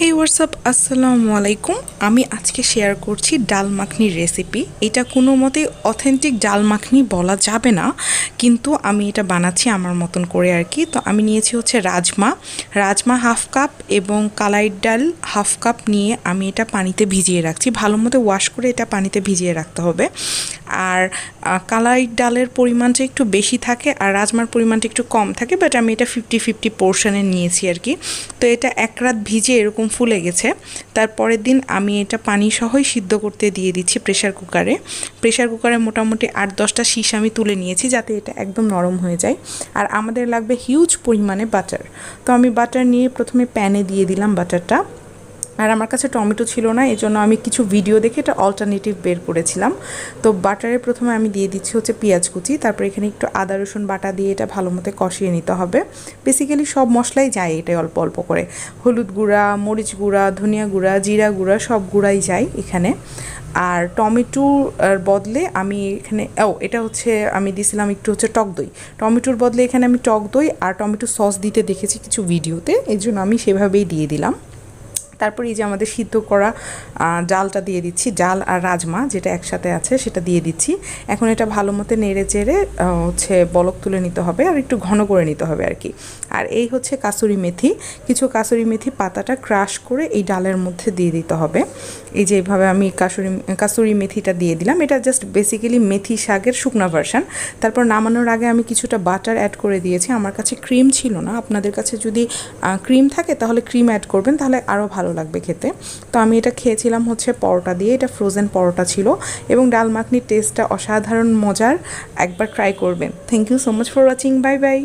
হে WhatsApp আসসালামু আলাইকুম আমি আজকে শেয়ার করছি ডাল মাখনির রেসিপি এটা কোনো মতে অথেন্টিক ডাল মাখনি বলা যাবে না, কিন্তু আমি এটা বানাচ্ছি আমার মতন করে আর কি। তো আমি নিয়েছি হচ্ছে রাজমা। রাজমা হাফ কাপ এবং কালাইট ডাল হাফ কাপ নিয়ে আমি এটা পানিতে ভিজিয়ে রাখছি। ভালো মতো ওয়াশ করে এটা পানিতে ভিজিয়ে রাখতে হবে। আর কালাইট ডালের পরিমাণটা একটু বেশি থাকে আর রাজমার পরিমাণটা একটু কম থাকে বাট আমি এটা ফিফটি ফিফটি পোর্শনে নিয়েছি আর কি। তো এটা এক রাত ভিজে এরকম ফুলে গেছে। তারপরের দিন আমি এটা পানি সহই সিদ্ধ করতে দিয়ে দিচ্ছি প্রেশার কুকারে প্রেশার কুকারে মোটামুটি আট দশটা শীষ আমি তুলে নিয়েছি যাতে এটা একদম নরম হয়ে যায়। আর আমাদের লাগবে হিউজ পরিমাণে বাটার তো আমি বাটার নিয়ে প্রথমে প্যানে দিয়ে দিলাম বাটারটা আর আমার কাছে টমেটো ছিল না, এই জন্য আমি কিছু ভিডিও দেখে এটা অল্টারনেটিভ বের করেছিলাম। তো বাটারে প্রথমে আমি দিয়ে দিচ্ছি হচ্ছে পেঁয়াজ কুচি, তারপর এখানে একটু আদা, রসুন বাটা দিয়ে এটা ভালো মতো কষিয়ে নিতে হবে। বেসিক্যালি সব মশলাই যায় এটাই অল্প অল্প করে। হলুদ গুঁড়া, মরিচ গুঁড়া, ধনিয়া গুঁড়া, জিরা গুঁড়া সব গুঁড়াই যায় এখানে। আর টমেটোর বদলে আমি এখানে, ও, এটা হচ্ছে আমি দিয়েছিলাম একটু হচ্ছে টক দই। টমেটোর বদলে এখানে আমি টক দই আর টমেটো সস দিতে দেখেছি কিছু ভিডিওতে এই জন্য আমি সেভাবেই দিয়ে দিলাম। তারপর এই যে আমাদের সিদ্ধ করা ডালটা দিয়ে দিচ্ছি, ডাল আর রাজমা যেটা একসাথে আছে সেটা দিয়ে দিচ্ছি। এখন এটা ভালো মতো নেড়ে চেড়ে হচ্ছে বলক তুলে নিতে হবে আর একটু ঘন করে নিতে হবে আর কি। আর এই হচ্ছে কাসুরি মেথি। কিছু কাসুরি মেথি পাতাটা ক্রাশ করে এই ডালের মধ্যে দিয়ে দিতে হবে। এই যে এইভাবে আমি কাসুরি কাসুরি মেথিটা দিয়ে দিলাম। এটা জাস্ট বেসিক্যালি মেথি শাকের শুকনো ভার্সান তারপর নামানোর আগে আমি কিছুটা বাটার অ্যাড করে দিয়েছি। আমার কাছে ক্রিম ছিল না। আপনাদের কাছে যদি ক্রিম থাকে তাহলে ক্রিম অ্যাড করবেন, তাহলে আরও ভালো ভালো লাগবে খেতে। তো আমি এটা খেয়েছিলাম হচ্ছে পরোটা দিয়ে, এটা ফ্রোজেন পরোটা ছিল এবং ডাল মাখনির টেস্টটা অসাধারণ, মজার। একবার ট্রাই করবেন। Thank you so much for watching bye bye